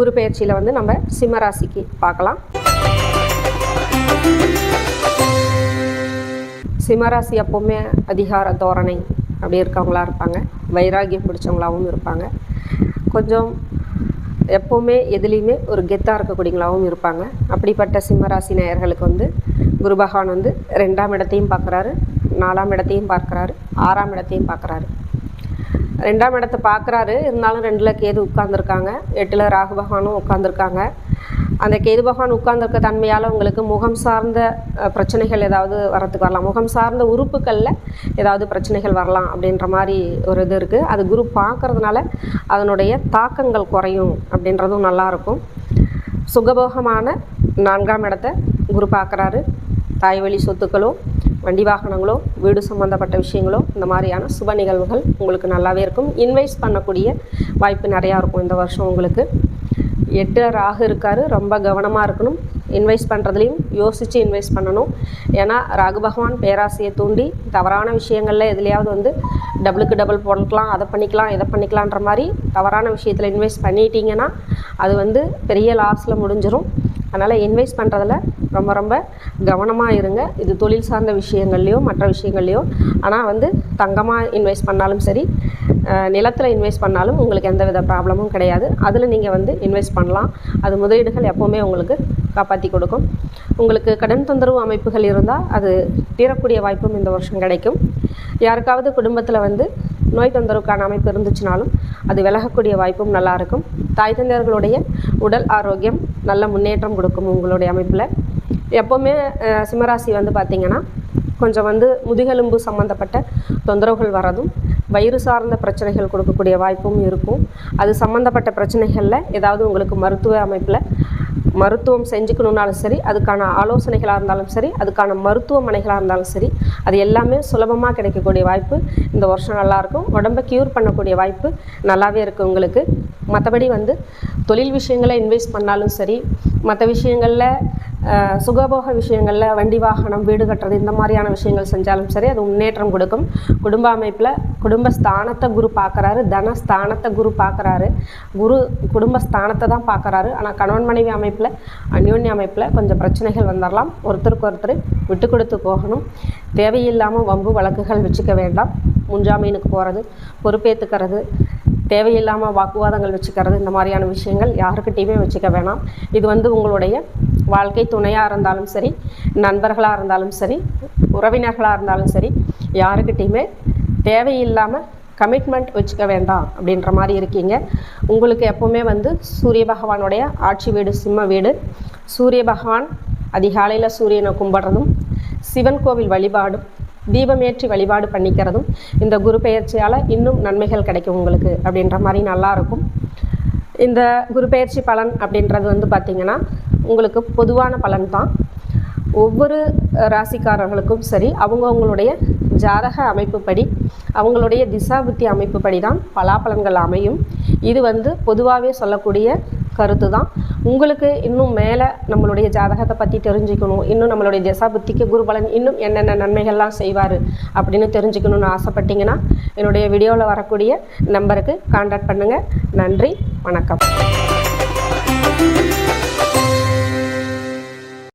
குரு பெயர்ச்சியில் வந்து நம்ம சிம்மராசிக்கு பார்க்கலாம். சிம்மராசி எப்போவுமே அதிகார தோரணை அப்படி இருக்கவங்களா இருப்பாங்க. வைராகியம் பிடிச்சவங்களாகவும் இருப்பாங்க. கொஞ்சம் எப்போவுமே எதுலேயுமே ஒரு கெத்தாக இருக்கக்கூடியவங்களாகவும் இருப்பாங்க. அப்படிப்பட்ட சிம்மராசி நேயர்களுக்கு வந்து குரு பகவான் வந்து ரெண்டாம் இடத்தையும் பார்க்குறாரு நாலாம் இடத்தையும் பார்க்குறாரு ஆறாம் இடத்தையும் பார்க்குறாரு. ரெண்டாம் இடத்தை பார்க்குறாரு. இருந்தாலும் ரெண்டில் கேது உட்காந்துருக்காங்க எட்டில் ராகு பகவானும் உட்காந்துருக்காங்க அந்த கேது பகவான் உட்கார்ந்துருக்க தன்மையால் உங்களுக்கு முகம் சார்ந்த பிரச்சனைகள் ஏதாவது வரத்துக்கு வரலாம். முகம் சார்ந்த உறுப்புகளில் ஏதாவது பிரச்சனைகள் வரலாம் அப்படின்ற மாதிரி ஒரு இது இருக்குது அது குரு பார்க்குறதுனால அதனுடைய தாக்கங்கள் குறையும் அப்படின்றதும் நல்லாயிருக்கும் சுகபோகமான நான்காம் இடத்தை குரு பார்க்குறாரு. தாய்வழி சொத்துக்களும் வண்டி வாகனங்களோ வீடு சம்மந்தப்பட்ட விஷயங்களோ இந்த மாதிரியான சுப நிகழ்வுகள் உங்களுக்கு நல்லாவே இருக்கும். இன்வெஸ்ட் பண்ணக்கூடிய வாய்ப்பு நிறையா இருக்கும் இந்த வருஷம் உங்களுக்கு. எட்டு ராகு இருக்காரு ரொம்ப கவனமாக இருக்கணும். இன்வெஸ்ட் பண்ணுறதுலையும் யோசித்து இன்வெஸ்ட் பண்ணணும். ஏன்னா ராகு பகவான் பேராசையை தூண்டி தவறான விஷயங்களில் எதுலையாவது வந்து டபுளுக்கு டபுள் போடலாம் அதை பண்ணிக்கலாம் இதை பண்ணிக்கலான்ற மாதிரி தவறான விஷயத்தில் இன்வெஸ்ட் பண்ணிட்டீங்கன்னா அது வந்து பெரிய லாஸில் முடிஞ்சிடும் அதனால் இன்வெஸ்ட் பண்ணுறதுல ரொம்ப ரொம்ப கவனமாக இருங்க. இது தொழில் சார்ந்த விஷயங்கள்லையோ மற்ற விஷயங்கள்லையோ. ஆனால் வந்து தங்கமாக இன்வெஸ்ட் பண்ணாலும் சரி நிலத்தில் இன்வெஸ்ட் பண்ணாலும் உங்களுக்கு எந்த வித ப்ராப்ளமும் கிடையாது. அதில் நீங்கள் வந்து இன்வெஸ்ட் பண்ணலாம். அது முதலீடுகள் எப்போவுமே உங்களுக்கு காப்பாற்றி கொடுக்கும். உங்களுக்கு கடன் தொந்தரவு அமைப்புகள் இருந்தால் அது தீரக்கூடிய வாய்ப்பும் இந்த வருஷம் கிடைக்கும். யாருக்காவது குடும்பத்தில் வந்து நோய் தொந்தரவுக்கான அமைப்பு இருந்துச்சுனாலும் அது விலகக்கூடிய வாய்ப்பும் நல்லாயிருக்கும் தாய் தந்தையர்களுடைய உடல் ஆரோக்கியம் நல்ல முன்னேற்றம் கொடுக்கும் உங்களுடைய அமைப்பில். எப்போவுமே சிம்மராசி வந்து பார்த்திங்கன்னா கொஞ்சம் வந்து முதுகெலும்பு சம்மந்தப்பட்ட தொந்தரவுகள் வரதும் வயிறு சார்ந்த பிரச்சனைகள் கொடுக்கக்கூடிய வாய்ப்பும் இருக்கும். அது சம்மந்தப்பட்ட பிரச்சனைகளில் ஏதாவது உங்களுக்கு மருத்துவ அமைப்பில் மருத்துவம் செஞ்சுக்கணுன்னாலும் சரி அதுக்கான ஆலோசனைகளாக இருந்தாலும் சரி அதுக்கான மருத்துவமனைகளாக இருந்தாலும் சரி அது எல்லாமே சுலபமாக கிடைக்கக்கூடிய வாய்ப்பு. இந்த வருஷம் நல்லாயிருக்கும் உடம்பை க்யூர் பண்ணக்கூடிய வாய்ப்பு நல்லாவே இருக்குது உங்களுக்கு. மற்றபடி வந்து தொழில் விஷயங்களை இன்வெஸ்ட் பண்ணாலும் சரி மற்ற விஷயங்களில் சுகபோக விஷயங்களில் வண்டி வாகனம் வீடு கட்டுறது இந்த மாதிரியான விஷயங்கள் செஞ்சாலும் சரி அது முன்னேற்றம் கொடுக்கும். குடும்ப அமைப்பில் குடும்ப ஸ்தானத்தை குரு பார்க்குறாரு தன ஸ்தானத்தை குரு பார்க்குறாரு குரு குடும்ப ஸ்தானத்தை தான் பார்க்குறாரு ஆனால் கணவன் மனைவி அமைப்பில் அந்யோன்ய அமைப்பில் கொஞ்சம் பிரச்சனைகள் வந்துடலாம் ஒருத்தருக்கு ஒருத்தர் விட்டு கொடுத்து போகணும். தேவையில்லாமல் வம்பு வழக்குகள் வச்சுக்க வேண்டாம். முன்ஜாமீனுக்கு போகிறது பொறுப்பேற்றுக்கிறது தேவையில்லாமல் வாக்குவாதங்கள் வச்சுக்கிறது இந்த மாதிரியான விஷயங்கள் யாருக்கிட்டேயுமே வச்சுக்க வேணாம். இது வந்து உங்களுடைய வாழ்க்கை துணையாக இருந்தாலும் சரி நண்பர்களாக இருந்தாலும் சரி உறவினர்களாக இருந்தாலும் சரி யாருக்கிட்டேயுமே தேவையில்லாமல் கமிட்மெண்ட் வச்சுக்க வேண்டாம் அப்படின்ற மாதிரி இருக்கீங்க. உங்களுக்கு எப்போவுமே வந்து சூரிய பகவானுடைய ஆட்சி வீடு சிம்ம வீடு. சூரிய பகவான் அதிகாலையில் சூரியனை கும்பிட்றதும் சிவன் கோவில் வழிபாடும் தீபமேற்றி வழிபாடு பண்ணிக்கிறதும் இந்த குரு பெயர்ச்சியால் இன்னும் நன்மைகள் கிடைக்கும் உங்களுக்கு அப்படின்ற மாதிரி நல்லா இருக்கும் இந்த குரு பெயர்ச்சி பலன் அப்படின்றது வந்து பார்த்திங்கன்னா உங்களுக்கு பொதுவான பலன் தான் ஒவ்வொரு ராசிக்காரர்களுக்கும் சரி அவங்கவுங்களுடைய ஜாதக அமைப்புப்படி அவங்களுடைய திசாபுத்தி அமைப்புப்படி தான் பலாபலன்கள் அமையும். இது வந்து பொதுவாகவே சொல்லக்கூடிய கருத்து தான் உங்களுக்கு இன்னும் மேலே நம்மளுடைய ஜாதகத்தை பற்றி தெரிஞ்சுக்கணும். இன்னும் நம்மளுடைய திசாபுத்திக்கு குருபலன் இன்னும் என்னென்ன நன்மைகள்லாம் செய்வார் அப்படின்னு தெரிஞ்சுக்கணும்னு ஆசைப்பட்டீங்கன்னா என்னுடைய வீடியோவில் வரக்கூடிய நம்பருக்கு காண்டாக்ட் பண்ணுங்கள் நன்றி வணக்கம்.